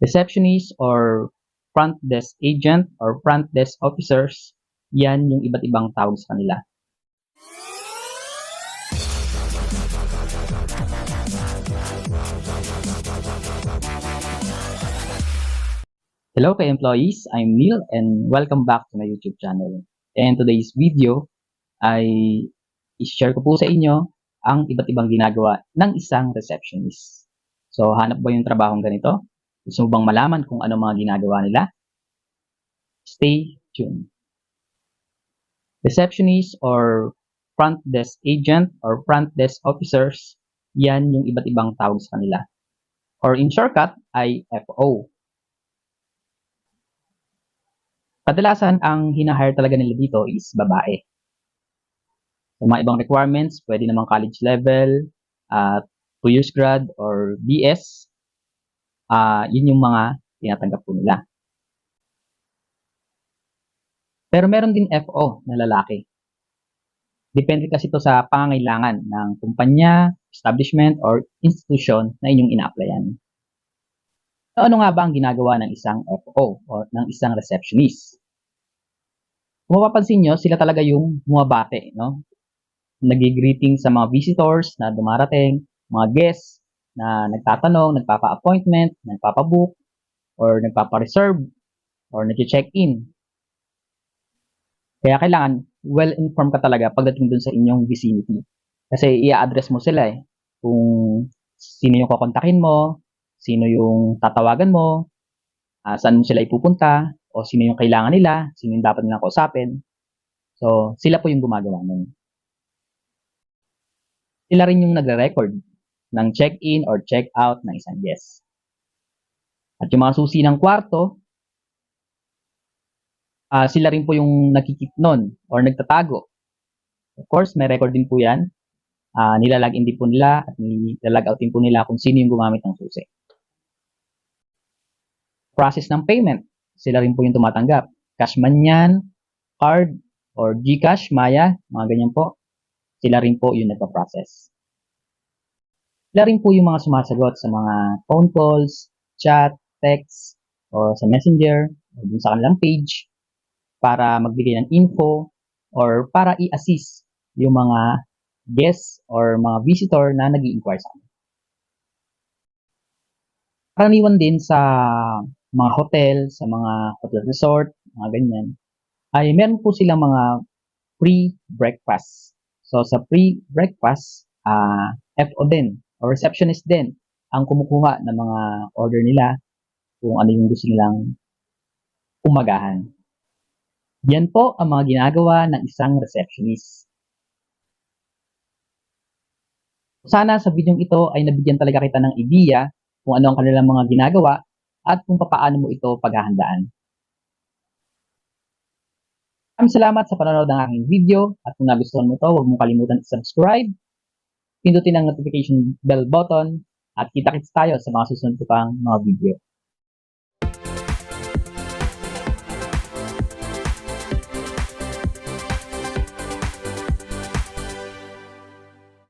receptionist or front desk agent or front desk officers, yan yung iba't ibang tawag sa kanila. Hello kay employees, I'm Neil and welcome back to my YouTube channel. And today's video ay i-share ko po sa inyo ang iba't ibang ginagawa ng isang receptionist. So, hanap ba yung trabahong ganito? Gusto mo bang malaman kung ano mga ginagawa nila? Stay tuned. Receptionist or front desk agent or front desk officers, yan yung iba't ibang tawag sa kanila. Or in shortcut ay FO. Kadalasan ang hinahire talaga nila dito is babae. Sa mga ibang requirements, pwede namang college level, at 2 years grad or BS. Ah, yun yung mga tinatanggap po nila. Pero meron din FO na lalaki. Depende kasi ito sa pangangailangan ng kumpanya, establishment, or institution na inyong ina-applyan. So, ano nga ba ang ginagawa ng isang FO o ng isang receptionist? Kung mapapansin nyo, sila talaga yung bumabate, no? Nag-greeting sa mga visitors na dumarating, mga guests na nagtatanong, nagpapa-appointment, nagpapa-book, or nagpapa-reserve, or nag-check-in. Kaya kailangan well-informed ka talaga pagdating dun sa inyong vicinity. Kasi i-address mo sila eh. Kung sino yung kukontakin mo, sino yung tatawagan mo, ah, saan sila ipupunta, o sino yung kailangan nila, sino yung dapat nilang kausapin. So, sila po yung gumagawa nun. Sila rin yung nagre-record ng check-in or check-out ng isang guest. At yung mga susi ng kwarto, ah, sila rin po yung nakikip nun or nagtatago. Of course, may record din po yan. Ah, nilalag in din po nila at nilalag out din po nila kung sino yung gumamit ng susi. Process ng payment, sila rin po yung tumatanggap. Cash man yan, card, or Gcash, Maya, mga ganyan po. Sila rin po yung nagpa-process. Sila rin po yung mga sumasagot sa mga phone calls, chat, text, o sa messenger, o dun sa kanilang page, para magbigay ng info, or para i-assist yung mga guests or mga visitor na nag inquire sa kanila. Karaniwan din sa mga hotel, sa mga hotel resort, mga ganyan, ay meron po silang mga free breakfast. So sa free breakfast, ah FO din or receptionist din ang kumukuha ng mga order nila kung ano yung gusto nilang umagahan. Yan po ang mga ginagawa ng isang receptionist. Sana sa video ito ay nabigyan talaga kita ng ideya kung ano ang kanilang mga ginagawa at kung paano mo ito paghahandaan. Maraming salamat sa panonood ng aking video at kung nagustuhan mo ito, huwag mong kalimutan i-subscribe, pindutin ang notification bell button at kita-kits tayo sa mga susunod pang mga video.